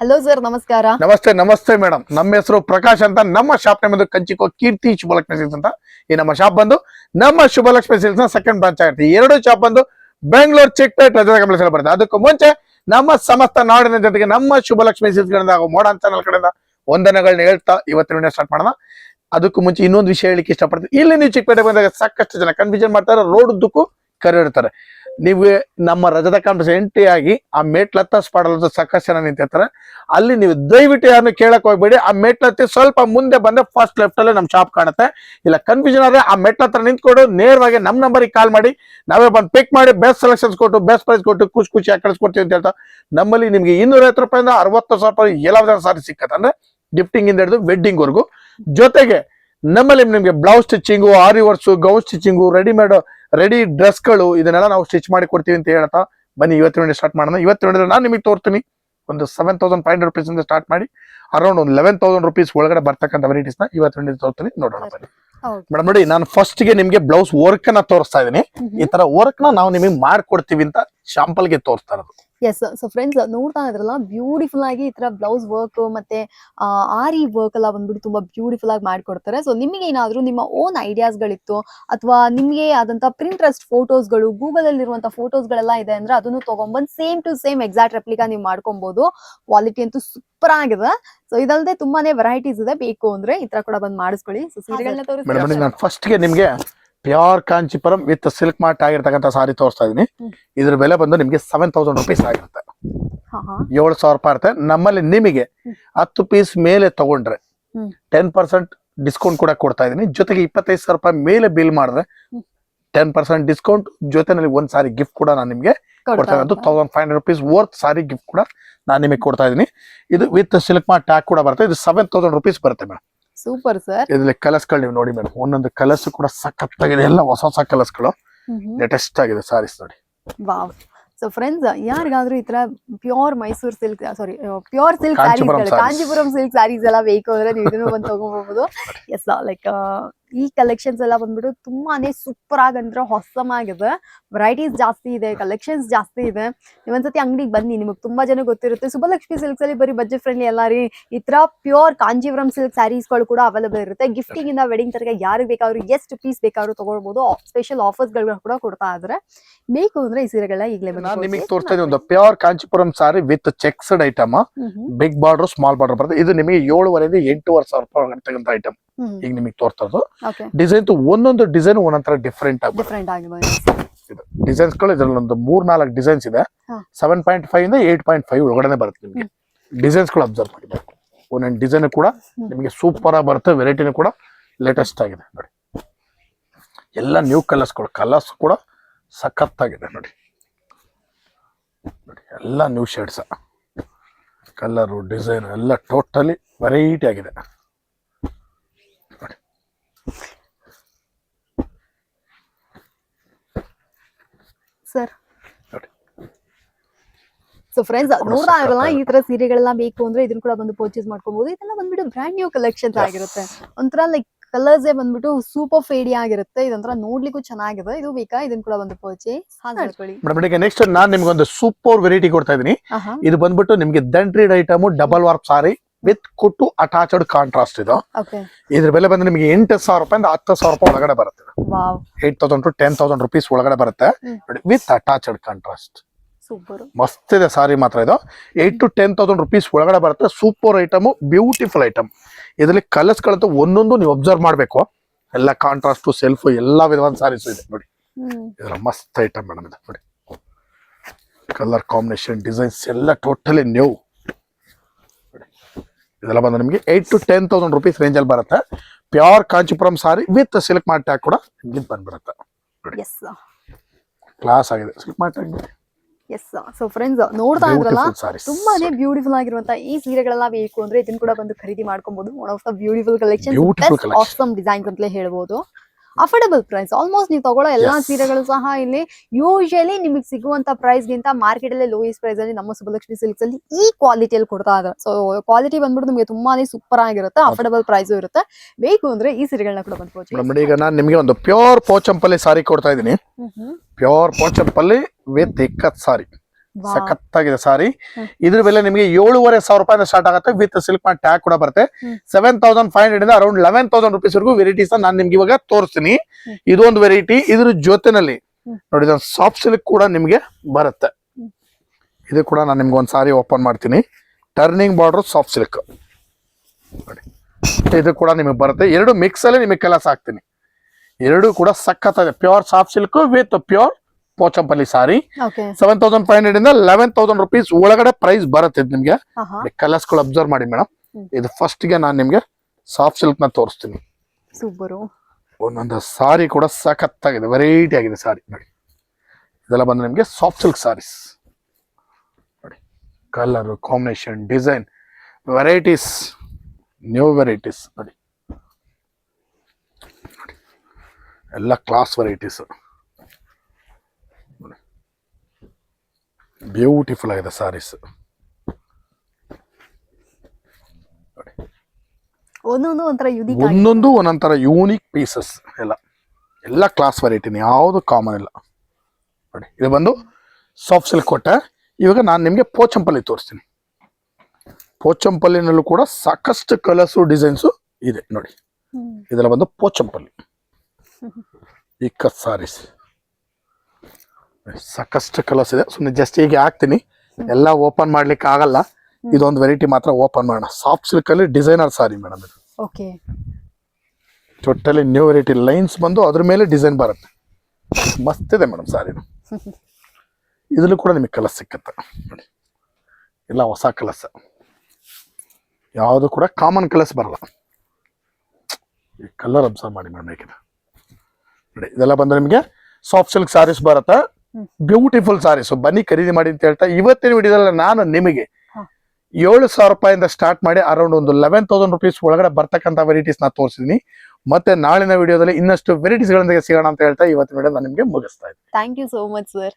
Hello sir ನಮಸ್ಕಾರ. ನಮಸ್ತೆ ನಮಸ್ತೆ ಮೇಡಮ್ ನಮ್ಮ ಹೆಸರು ಪ್ರಕಾಶ್ ಅಂತ. ನಮ್ಮ ಶಾಪ್ ನೇಮ್ ಬಂದು ಕಂಚಿಕೋ ಕೀರ್ತಿ ಶುಭಲಕ್ಷ್ಮಿ ಸಿಲ್ಸ್ ಅಂತ. ಈ ನಮ್ಮ ಶಾಪ್ ಬಂದು ನಮ್ಮ ಶುಭಲಕ್ಷ್ಮಿ ಸಿಲ್ಸ್ನ ಸೆಕೆಂಡ್ ಬ್ರಾಂಚ್ ಆಗಿರುತ್ತೆ ಎರಡು ಶಾಪ್ ಬಂದು ಬೆಂಗಳೂರು ಚಿಕ್ಕಪೇಟ್ ರಜದ ಕಂಪ್ಲೇಸ್ ಬರುತ್ತೆ ಅದಕ್ಕೂ ಮುಂಚೆ ನಮ್ಮ ಸಮಸ್ತ ನಾಡಿನ ಜೊತೆಗೆ ನಮ್ಮ ಶುಭಲಕ್ಷ್ಮಿ ಸಿಲ್ಸ್ ಗಳಿಂದ ಹಾಗೂ ಮೋಡನ್ ಚಾನಲ್ ಕಡೆಯಿಂದ ವಂದನೆಗಳನ್ನ ಹೇಳ್ತಾ ಇವತ್ತಿನ ವಿಡಿಯೋ ಸ್ಟಾರ್ಟ್ ಮಾಡೋಣ. ಅದಕ್ಕೂ ಮುಂಚೆ ಇನ್ನೊಂದು ವಿಷಯ ಹೇಳಿಕ್ಕೆ ಇಷ್ಟಪಡ್ತೀನಿ. ಇಲ್ಲಿ ನೀವು ಚಿಕ್ಕಪೇಟೆ ಬಂದಾಗ ಸಾಕಷ್ಟು ಜನ ಕನ್ಫ್ಯೂಷನ್ ಮಾಡ್ತಾರೆ. ರೋಡ್ ಉದ್ದಕ್ಕೂ ಕರೆ ಇಡ್ತಾರೆ ನೀವು ನಮ್ಮ ರಜದ ಕಾಂಪ್ಲೆಕ್ಸ್ ಎಂಟ್ರಿ ಆಗಿ ಆ ಮೇಟ್ಲತ್ತ ಸ್ಪಾಡಲ್ ಸಾಕಷ್ಟು ಜನ ನಿಂತಿರ್ತಾರೆ. ಅಲ್ಲಿ ನೀವು ದಯವಿಟ್ಟು ಯಾರನ್ನು ಕೇಳಕ್ ಹೋಗ್ಬೇಡಿ. ಆ ಮೆಟ್ಲತ್ತಿ ಸ್ವಲ್ಪ ಮುಂದೆ ಬಂದ್ರೆ ಫಸ್ಟ್ ಲೆಫ್ಟ್ ಅಲ್ಲೇ ನಮ್ ಶಾಪ್ ಕಾಣುತ್ತೆ. ಇಲ್ಲ ಕನ್ಫ್ಯೂಷನ್ ಆದ್ರೆ ಆ ಮೆಟ್ಲ ಹತ್ರ ನಿಂತ್ಕೊಂಡು ನೇರವಾಗಿ ನಮ್ ನಂಬರಿಗೆ ಕಾಲ್ ಮಾಡಿ, ನಾವೇ ಬಂದು ಪಿಕ್ ಮಾಡಿ ಬೆಸ್ಟ್ ಸೆಲೆಕ್ಷನ್ಸ್ ಕೊಟ್ಟು ಬೆಸ್ಟ್ ಪ್ರೈಸ್ ಕೊಟ್ಟು, ಖುಷಿ ಖುಷಿ ಕಳಿಸ್ಕೊಡ್ತೀವಿ ಅಂತ ಹೇಳ್ತಾ, ನಮ್ಮಲ್ಲಿ ನಿಮ್ಗೆ ಇನ್ನೂರೈವತ್ತು ರೂಪಾಯಿಂದ ಅರವತ್ತು ಸಾವಿರ ರೂಪಾಯಿ ಎಲ್ಲ ಸಾರಿ ಸಿಕ್ಕತ್ತೆ. ಅಂದ್ರೆ ಗಿಫ್ಟಿಂಗ್ ಇಂದ ಹಿಡಿದು ವೆಡ್ಡಿಂಗ್ ವರ್ಗು. ಜೊತೆಗೆ ನಮ್ಮಲ್ಲಿ ನಿಮ್ಗೆ blouse stitching aari works gown stitching readymade ready ಡ್ರೆಸ್ಗಳು ಇದನ್ನೆಲ್ಲ ನಾವು ಸ್ಟಿಚ್ ಮಾಡಿ ಕೊಡ್ತೀವಿ ಅಂತ ಹೇಳ್ತಾ ಬನ್ನಿ ಇವತ್ತಿನ ಸ್ಟಾರ್ಟ್ ಮಾಡೋಣ. ಇವತ್ತಿನ ನಾನು ನಿಮಗೆ ತೋರ್ತೀನಿ. ಒಂದು seven thousand five hundred rupees ಇಂದ ಸ್ಟಾರ್ಟ್ ಮಾಡಿ ಅರೌಂಡ್ ಒಂದು ಲೆವೆನ್ ತೌಸಂಡ್ ರುಪೀಸ್ ಒಳಗಡೆ ಬರ್ತಕ್ಕಂಥ ವೆರೈಟೀಸ್ನ ಇವತ್ತಿನ ತೋರ್ತೀನಿ. ನೋಡೋಣ ಬನ್ನಿ. ಮೇಡಮ್ ನೋಡಿ ನಾನು ಫಸ್ಟ್ಗೆ ನಿಮ್ಗೆ ಬ್ಲೌಸ್ ವರ್ಕ್ನ ತೋರಿಸ್ತಾ ಇದೀನಿ ಈ ತರ ವರ್ಕ್ನ ನಾವು ನಿಮಗೆ ಮಾಡ್ಕೊಡ್ತೀವಿ ಅಂತ ಶಾಂಪಲ್ಗೆ ತೋರಿಸ್ತಾ ಇರೋದು. ಎಸ್ ಸೊ ಫ್ರೆಂಡ್ಸ್ ನೋಡ್ತಾ ಇದ್ರಲ್ಲ ಬ್ಯೂಟಿಫುಲ್ ಆಗಿ ಈ ತರ ಬ್ಲೌಸ್ ವರ್ಕ್ ಮತ್ತೆ ಆರಿ ವರ್ಕ್ ಎಲ್ಲ ಬಂದ್ಬಿಟ್ಟು ತುಂಬಾ ಬ್ಯೂಟಿಫುಲ್ ಆಗಿ ಮಾಡ್ಕೊಡ್ತಾರೆ. ಸೊ ನಿಮಗೆ ಏನಾದ್ರು ನಿಮ್ಮ ಓನ್ ಐಡಿಯಾಸ್ ಗಳಿತ್ತು ಅಥವಾ ನಿಮಗೆ ಆದಂತ ಪ್ರಿಂಟ್ರೆಸ್ಟ್ ಫೋಟೋಸ್ಗಳು ಗೂಗಲ್ ಅಲ್ಲಿ ಇರುವಂತ ಫೋಟೋಸ್ ಗಳೆಲ್ಲ ಇದೆ ಅಂದ್ರೆ ಅದನ್ನು ತಗೊಂಡ್ಬಂದು same to same exact replica ನೀವು ಮಾಡ್ಕೊಬಹುದು ಕ್ವಾಲಿಟಿ ಅಂತೂ ಸೂಪರ್ ಆಗಿದೆ. ಸೊ ಇದಲ್ಲದೆ ತುಂಬಾನೇ ವೆರೈಟೀಸ್ ಇದೆ. ಬೇಕು ಅಂದ್ರೆ ಈ ತರ ಕೂಡ ಬಂದ್ ಮಾಡಿಸ್ಕೊಳ್ಳಿ. ಸೊ ಸೀರೆಗಳನ್ನ ತೋರಿಸ್ತೀನಿ ತೋರಿಸಿ ನಾನು ಫಸ್ಟ್ಗೆ ನಿಮ್ಗೆ pure Kanchipuram with silk mart ಆಗಿರ್ತಕ್ಕಂಥ ಸಾರಿ ತೋರಿಸ್ತಾ ಇದೀನಿ. ಇದ್ರ ಬೆಲೆ ಬಂದು ನಿಮ್ಗೆ ಸೆವೆನ್ ತೌಸಂಡ್ ರುಪೀಸ್ ಆಗಿರುತ್ತೆ. ಏಳು ಸಾವಿರ ರೂಪಾಯಿ ಇರುತ್ತೆ. ನಮ್ಮಲ್ಲಿ ನಿಮಗೆ. ಹತ್ತು ಪೀಸ್ ಮೇಲೆ ತಗೊಂಡ್ರೆ. ಟೆನ್ ಪರ್ಸೆಂಟ್ ಡಿಸ್ಕೌಂಟ್ ಕೂಡ ಕೊಡ್ತಾ ಇದೀನಿ. ಜೊತೆಗೆ ಇಪ್ಪತ್ತೈದು ಸಾವಿರ ರೂಪಾಯಿ ಮೇಲೆ ಬಿಲ್ ಮಾಡಿದ್ರೆ. ಟೆನ್ ಪರ್ಸೆಂಟ್ ಡಿಸ್ಕೌಂಟ್ ಜೊತೆನಲ್ಲಿ ಒಂದ್ ಸಾರಿ ಗಿಫ್ಟ್ ಕೂಡ ನಾನು ನಿಮಗೆ ಕೊಡ್ತಾ ಇರೋದು thousand five hundred rupees worth sari gift ಕೂಡ ನಾನು ನಿಮಗೆ ಕೊಡ್ತಾ ಇದೀನಿ. ಇದು ವಿತ್ ಸಿಲ್ಕ್ ಮಾರ್ಟ್ ಟ್ಯಾಗ್ ಕೂಡ ಬರುತ್ತೆ. ಇದು ಸೆವೆನ್ ತೌಸಂಡ್ ರುಪೀಸ್ ಬರುತ್ತೆ ಮೇಡಮ್ ಸೂಪರ್ ಸರ್ ಇದ್ರಲ್ಲಿ ಕಲರ್ಸ್ಗಳು ನೀವು ನೋಡಿ ಮೇಡಮ್. ಒಂದೊಂದು ಕಲರ್ಸ್ ಕೂಡ ಸಖತ್ತಾಗಿದೆ. ಎಲ್ಲ ಹೊಸ ಹೊಸ ಕಲರ್ಸ್ಗಳು. ಲೇಟೆಸ್ಟ್ ಆಗಿದೆ ಸಾರೀಸ್ ನೋಡಿ. ವಾವ್ ಸೊ ಫ್ರೆಂಡ್ಸ್ ಯಾರಿಗಾದ್ರೂ ಈ ತರ pure Mysore silk sari pure silk saris Kanchipuram silk saris ಎಲ್ಲ ಬೇಕು ಅಂದ್ರೆ ನೀವು ಇದನ್ನು ಬಂದು ತಗೋಬಹುದು ಎಸ್ ಲೈಕ್ ಈ ಕಲೆಕ್ಷನ್ಸ್ ಎಲ್ಲ ಬಂದ್ಬಿಟ್ಟು ತುಂಬಾನೇ ಸೂಪರ್ ಆಗಂದ್ರೆ ಹೊಸಮ್ ಆಗಿದೆ. ವೆರೈಟೀಸ್ ಜಾಸ್ತಿ ಇದೆ ಕಲೆಕ್ಷನ್ಸ್ ಜಾಸ್ತಿ ಇದೆ. ನೀವೊಂದ್ಸತಿ ಅಂಗಡಿಗೆ ಬನ್ನಿ ನಿಮಗೆ ತುಂಬಾ ಜನ ಗೊತ್ತಿರುತ್ತೆ. ಸುಬ್ಬಲಕ್ಷ್ಮಿ ಸಿಲ್ಕ್ಸ್ ಅಲ್ಲಿ ಬರೀ ಬಜೆಟ್ ಫ್ರೆಂಡ್ಲಿ ಎಲ್ಲ ರೀ. ಈ ತರ ಪ್ಯೂರ್ ಕಾಂಜೀವರಂ ಸಿಲ್ಕ್ ಸ್ಯಾರೀಸ್ಗಳು ಕೂಡ ಅವೈಲೇಬಲ್ ಇರುತ್ತೆ. ಗಿಫ್ಟಿಂಗ್ ಇಂದ ವೆಡಿಂಗ್ ತರಕ ಯಾರಿಗೆ ಬೇಕಾದ್ರು ಎಷ್ಟು ಪೀಸ್ ಬೇಕಾದ್ರು ತಗೊಳ್ಬಹುದು ಸ್ಪೆಷಲ್ ಆಫರ್ಸ್ಗಳು ಕೂಡ ಕೊಡ್ತಾ ಇದ್ರೆ. ಬೇಕು ಅಂದ್ರೆ ಈ ಸೀರೆಗಳ ಈಗಲೇ ನಿಮಗೆ ತೋರಿಸ್ತಾ ಇದ್ದೀನಿ. ಒಂದು pure Kanchipuram sari with checked item big border small border ಬರುತ್ತೆ ಇದು ನಿಮಗೆ ಏಳುವರೆಯಿಂದ ಎಂಟೂವರೆ ಸಾವಿರ ರೂಪಾಯಿ ತಗೊಂತ ಐಟಮ್ ಈಗ ನಿಮಗೆ ತೋರ್ತದ್ದು ಡಿಸೈನ್ ಒಂದೊಂದು ಡಿಸೈನ್ ಒಂದೊಂದರ ಡಿಫ್ರೆಂಟ್ ಆಗಿ ಡಿಫ್ರೆಂಟ್ ಆಗಿದೆ ಡಿಸೈನ್ಸ್ಗಳು ಇದ್ರಲ್ಲಿ ಒಂದು ಮೂರ್ ನಾಲ್ಕು ಡಿಸೈನ್ಸ್ ಇದೆ. ಸೆವೆನ್ ಪಾಯಿಂಟ್ ಫೈವ್ ಇಂದ ಏಟ್ ಪಾಯಿಂಟ್ ಫೈವ್ ಒಳಗಡೆ ಬರುತ್ತೆ ನಿಮಗೆ. ಡಿಸೈನ್ಸ್ಗಳು ಅಬ್ಸರ್ವ್ ಮಾಡಿ ಒಂದೊಂದು ಡಿಸೈನ್ ಕೂಡ ನಿಮಗೆ ಸೂಪರ್ ಆಗಿ ಬರುತ್ತೆ ವೆರೈಟಿನೂ ಕೂಡ ಲೇಟೆಸ್ಟ್ ಆಗಿದೆ ನೋಡಿ. ಎಲ್ಲ ನ್ಯೂ ಕಲರ್ಸ್ಗಳು ಕಲರ್ಸ್ ಕೂಡ ಸಖತ್ತಾಗಿದೆ ನೋಡಿ. ನೋಡಿ ಎಲ್ಲ ನ್ಯೂ ಶೇಡ್ಸ್ ಕಲರು ಡಿಸೈನ್ ಎಲ್ಲ ಟೋಟಲಿ ವೆರೈಟಿ ಆಗಿದೆ. ಸರ್. ಸೊ ಫ್ರೆಂಡ್ಸ್ ನೋಡ್ತಾ ಇರಲ್ಲ ಈ ತರ ಸೀರೆಗಳೆಲ್ಲ ಬೇಕು ಅಂದ್ರೆ ಇದನ್ನ ಕೂಡ ಬಂದು ಪರ್ಚೇಸ್ ಮಾಡ್ಕೊಬಹುದು ಇದೆಲ್ಲ ಬಂದ್ಬಿಟ್ಟು ಬ್ರ್ಯಾಂಡ್ ನ್ಯೂ ಕಲೆಕ್ಷನ್ಸ್. ಆಗಿರುತ್ತೆ. ಒಂಥರ ಲೈಕ್ ಕಲರ್ಸ್ ಬಂದ್ಬಿಟ್ಟು ಸೂಪರ್ ಫೇಡಿ ಆಗಿರುತ್ತೆ. ಇದೊಂಥರ ನೋಡ್ಲಿಕ್ಕೂ ಚೆನ್ನಾಗಿದೆ. ಇದು ಬೇಕಾ? ಇದನ್ನ ಕೂಡ ಬಂದು ಪರ್ಚೇಸ್ ಮಾಡ್ಕೊಳ್ಳಿ. ಮೇಡಮ್ ಈಗ ನೆಕ್ಸ್ಟ್ ನಾನು ನಿಮ್ಗೆ ಒಂದು ಸೂಪರ್ ವೆರೈಟಿ ಕೊಡ್ತಾ ಇದೀನಿ ಆಹಾ. ಇದು ಬಂದ್ಬಿಟ್ಟು ನಿಮ್ಗೆ ದಂಟ್ರಿಡ್ item double warp sari with ಕೊಟ್ಟು ಅಟ್ಯಾಚ್ಡ್ ಕಾಂಟ್ರಾಸ್ಟ್ ಇದು. ಇದ್ರ ಬೆಲೆ ಬಂದ್ರೆ ನಿಮಗೆ ಎಂಟು ಸಾವಿರ ರೂಪಾಯಿಂದ ಹತ್ತು ಸಾವಿರ ರೂಪಾಯಿ ಒಳಗಡೆ ಬರುತ್ತೆ. Eight thousand to ten thousand rupees ಒಳಗಡೆ ಬರುತ್ತೆ. ನೋಡಿ ವಿತ್ ಅಟ್ಯಾಚ್ಡ್ ಕಾಂಟ್ರಾಸ್ಟ್. ಸೂಪರ್. ಮಸ್ತ್ ಇದೆ ಸಾರಿ ಮಾತ್ರ ಇದು. Eight to ten thousand rupees ಒಳಗಡೆ ಬರುತ್ತೆ. Super item beautiful item. ಇದರಲ್ಲಿ ಕಲರ್ಸ್ ಗಳಂತೂ ಒಂದೊಂದು ನೀವು ಅಬ್ಸರ್ವ್ ಮಾಡಬೇಕು. ಎಲ್ಲ ಕಾಂಟ್ರಾಸ್ಟ್ ಸೆಲ್ಫ್ ಎಲ್ಲ ವಿಧವಾದ ಸಾರೀಸ್ ಇದೆ. ನೋಡಿ. ಇದರ ಮಸ್ತ್ ಐಟಮ್ ಮೇಡಮ್ ಇದು. ನೋಡಿ. ಕಲರ್ ಕಾಂಬಿನೇಷನ್ ಡಿಸೈನ್ಸ್ ಎಲ್ಲ ಟೋಟಲಿ ನ್ಯೂ ಇದೆಲ್ಲ ಬಂದು ನಿಮಗೆ eight to ten thousand rupees range ಅಲ್ಲಿ ಬರುತ್ತೆ. Pure Kanchipuram sari with silk mart tag ಕೂಡ ನಿಮ್ಗೆ ಬಂದ್ಬಿಡುತ್ತೆ. ಕ್ಲಾಸ್ ಆಗಿದೆ. Silk mart tag yes so friends ನೋಡ್ತಾ ಇದ್ರಲ್ಲ ತುಂಬಾನೇ ಬ್ಯೂಟಿಫುಲ್ ಆಗಿರುವಂತ ಈ ಸೀರೆಗಳೆಲ್ಲ ಬೇಕು ಅಂದ್ರೆ ಇದನ್ನ ಕೂಡ ಬಂದು ಖರೀದಿ ಮಾಡ್ಕೊಬಹುದು one of the beautiful collection collection. Designs ಅಂತಲೇ ಹೇಳ್ಬೋದು. ಅಫೋರ್ಡಬಲ್ ಪ್ರೈಸ್ ಆಲ್ಮೋಸ್ಟ್ ನೀವು ತಗೊಳ್ಳೋ ಎಲ್ಲಾ. ಸೀರೆಗಳು ಸಹ ಇಲ್ಲಿ ಯೂಶಲಿ ನಿಮಗೆ ಸಿಗುವಂತ ಪ್ರೈಸ್ ಗಿಂತ ಮಾರ್ಕೆಟ್ ಅಲ್ಲಿ ಲೋಯೆಸ್ಟ್ ಪ್ರೈಸ್ ಅಲ್ಲಿ ನಮ್ಮ ಸುಬ್ಬಲಕ್ಷ್ಮಿ ಸಿಲ್ಕ್ಸ್ ಅಲ್ಲಿ ಈ ಕ್ವಾಲಿಟಿಯಲ್ಲಿ ಕೊಡ್ತಾ ಇದ್ದಾರೆ. ಸೊ ಕ್ವಾಲಿಟಿ ಬಂದ್ಬಿಟ್ಟು ನಿಮಗೆ ತುಂಬಾನೇ ಸೂಪರ್ ಆಗಿರುತ್ತೆ ಅಫೋರ್ಡಬಲ್ ಪ್ರೈಸ್ ಇರುತ್ತೆ. ಬೇಕು ಅಂದ್ರೆ ಈ ಸೀರೆಗಳನ್ನ ಕೂಡ ಬಂದ್ಬೋದು ಈಗ ನಾನು ನಿಮಗೆ ಒಂದು ಪ್ಯೂರ್ ಪೋಚಂಪಲ್ಲಿ ಸಾರಿ ಕೊಡ್ತಾ ಇದ್ದೀನಿ. Pure Pochampally with ikat sari. ಸಖತ್ತಾಗಿದೆ ಸಾರಿ. ಇದ್ರ ಬೆಲೆ ನಿಮಗೆ ಏಳುವರೆ ಸಾವಿರ ರೂಪಾಯಿಂದ ಸ್ಟಾರ್ಟ್ ಆಗುತ್ತೆ. ವಿತ್ ಸಿಲ್ಕ್ ಮಾಡಿ ಟ್ಯಾಗ್ ಕೂಡ ಬರುತ್ತೆ. ಸೆವೆನ್ ತೌಸಂಡ್ ಫೈವ್ ಹಂಡ್ರೆಡ್ ಇಂದ ಅರೌಂಡ್ ಲೆವೆನ್ ತೌಸಂಡ್ ರುಪೀಸ್ ವರೆಗೂ ವೆರೈಟೀಸ್ ನಾನು ನಿಮ್ಗೆ ಇವಾಗ ತೋರಿಸ್ತೀನಿ. ಇದೊಂದು ವೆರೈಟಿ ಇದ್ರ ಜೊತೆನಲ್ಲಿ ನೋಡಿ ನೋಡಿ ಸಾಫ್ಟ್ ಸಿಲ್ಕ್ ಕೂಡ ನಿಮ್ಗೆ ಬರುತ್ತೆ. ಇದು ಕೂಡ ನಾನು ನಿಮ್ಗೆ ಒಂದು ಸಾರಿ ಓಪನ್ ಮಾಡ್ತೀನಿ. ಟರ್ನಿಂಗ್ ಬಾರ್ಡರ್ ಸಾಫ್ಟ್ ಸಿಲ್ಕ್ ನೋಡಿ. ಇದು ಕೂಡ ನಿಮಗೆ ಬರುತ್ತೆ. ಎರಡು ಮಿಕ್ಸ್ ಅಲ್ಲಿ ನಿಮಗೆ ಕೆಲಸ ಹಾಕ್ತೀನಿ ಎರಡು ಕೂಡ ಸಖತ್ತಾಗಿದೆ. Pure soft silk with pure Pochampally sari. Seven thousand five hundred ಇಂದ ಲೆವೆನ್ ತೌಸಂಡ್ ರುಪೀಸ್ ಒಳಗಡೆ ಪ್ರೈಸ್ ಬರುತ್ತೆ ನಿಮ್ಗೆ. ಕಲರ್ಸ್ಗಳು ಅಬ್ಸರ್ವ್ ಮಾಡಿ ಮೇಡಮ್ ಇದು ಫಸ್ಟ್ಗೆ ನಾನು ನಿಮ್ಗೆ ಸಾಫ್ಟ್ ಸಿಲ್ಕ್ನ ತೋರಿಸ್ತೀನಿ. ಒಂದೊಂದು ಸಾರಿ ಕೂಡ ಸಖತ್ತಾಗಿದೆ ವೆರೈಟಿ ಆಗಿದೆ ಸಾರಿ. ನೋಡಿ. ಇದೆಲ್ಲ ಬಂದು ನಿಮಗೆ ಸಾಫ್ಟ್ ಸಿಲ್ಕ್ ಸಾರೀಸ್ ನೋಡಿ. Colour combination design varieties new varieties ನೋಡಿ. ಎಲ್ಲ ಕ್ಲಾಸ್ ವೆರೈಟೀಸ್ ಬ್ಯೂಟಿಫುಲ್ ಆಗಿದೆ ಸಾರೀಸ್ ಒಂದೊಂದು ಒಂಥರ ಯುನಿಕ್ ಒಂದೊಂದು ಒಂದೊಂಥರ ಯೂನಿಕ್ ಪೀಸಸ್ ಎಲ್ಲ. ಎಲ್ಲ ಕ್ಲಾಸ್ ವೆರೈಟಿನೇ ಯಾವುದು ಕಾಮನ್ ಇಲ್ಲ. ನೋಡಿ ಇದು ಬಂದು ಸಾಫ್ಟ್ ಸಿಲ್ಕ್ ಕೊಟ್ಟೆ. ಇವಾಗ ನಾನು ನಿಮಗೆ ಪೋಚಂಪಲ್ಲಿ ತೋರಿಸ್ತೀನಿ. ಪೋಚಂಪಲ್ಲಿನಲ್ಲೂ ಕೂಡ ಸಾಕಷ್ಟು ಕಲರ್ಸು ಡಿಸೈನ್ಸು ಇದೆ ನೋಡಿ. ಇದೆಲ್ಲ ಬಂದು ಪೋಚಂಪಲ್ಲಿ. ಈ ಕತ್ ಸಾರೀಸ್ ಸಾಕಷ್ಟು ಕಲರ್ಸ್ ಇದೆ. ಸುಮ್ಮನೆ ಜಸ್ಟ್ ಹೀಗೆ ಹಾಕ್ತೀನಿ. ಎಲ್ಲ ಓಪನ್ ಮಾಡ್ಲಿಕ್ಕೆ ಆಗಲ್ಲ. ಇದೊಂದು ವೆರೈಟಿ ಮಾತ್ರ ಓಪನ್ ಮಾಡೋಣ. ಸಾಫ್ಟ್ ಸಿಲ್ಕ್ ಅಲ್ಲಿ ಡಿಸೈನರ್ ಸಾರಿ ಮೇಡಮ್ ಇದು. Okay totally new variety lines ಬಂದು ಅದ್ರ ಮೇಲೆ ಡಿಸೈನ್ ಬರುತ್ತೆ. ಮಸ್ತ್ ಇದೆ ಮೇಡಮ್ ಸಾರಿ ಇದ್ರಲ್ಲೂ ಕೂಡ ನಿಮಗೆ ಕಲರ್ ಸಿಕ್ಕತ್ತೆ. ನೋಡಿ. ಎಲ್ಲ ಹೊಸ ಕಲರ್ಸ್ ಯಾವುದು ಕೂಡ ಕಾಮನ್ ಕಲರ್ಸ್ ಬರಲ್ಲ. ಈ ಕಲರ್ ಅಬ್ಸರ್ವ್ ಮಾಡಿ ಮೇಡಮ್ ಬೇಕಿದೆ ನೋಡಿ ಇದೆಲ್ಲ ಬಂದ್ರೆ ನಿಮಗೆ ಸಾಫ್ಟ್ ಸಿಲ್ಕ್ ಸಾರೀಸ್ ಬರುತ್ತೆ. ಬ್ಯೂಟಿಫುಲ್ ಸೊ ಬನ್ನಿ ಖರೀದಿ ಮಾಡಿ ಅಂತ ಹೇಳ್ತಾ ಇವತ್ತಿನ ವಿಡಿಯೋದಲ್ಲಿ ನಾನು ನಿಮಗೆ. ಏಳು ಸಾವಿರ ರೂಪಾಯಿಂದ ಸ್ಟಾರ್ಟ್ ಮಾಡಿ ಅರೌಂಡ್ ಒಂದು ಲೆವೆನ್ ತೌಸಂಡ್ ರುಪೀಸ್ ಒಳಗಡೆ ಬರ್ತಕ್ಕಂಥ ವೆರೈಟೀಸ್ ನಾ ತೋರಿಸಿದೀನಿ. ಮತ್ತೆ ನಾಳಿನ ವಿಡಿಯೋದಲ್ಲಿ ಇನ್ನಷ್ಟು ವೆರೈಟೀಸ್ ಗಳೊಂದಿಗೆ ಸಿಗೋಣ ಅಂತ ಹೇಳ್ತಾ ಇವತ್ತಿನ ವಿಡಿಯೋ ನಾನು ನಿಮಗೆ ಮುಗಿಸ್ತಾ ಇದ್ದೀನಿ. Thank you so much sir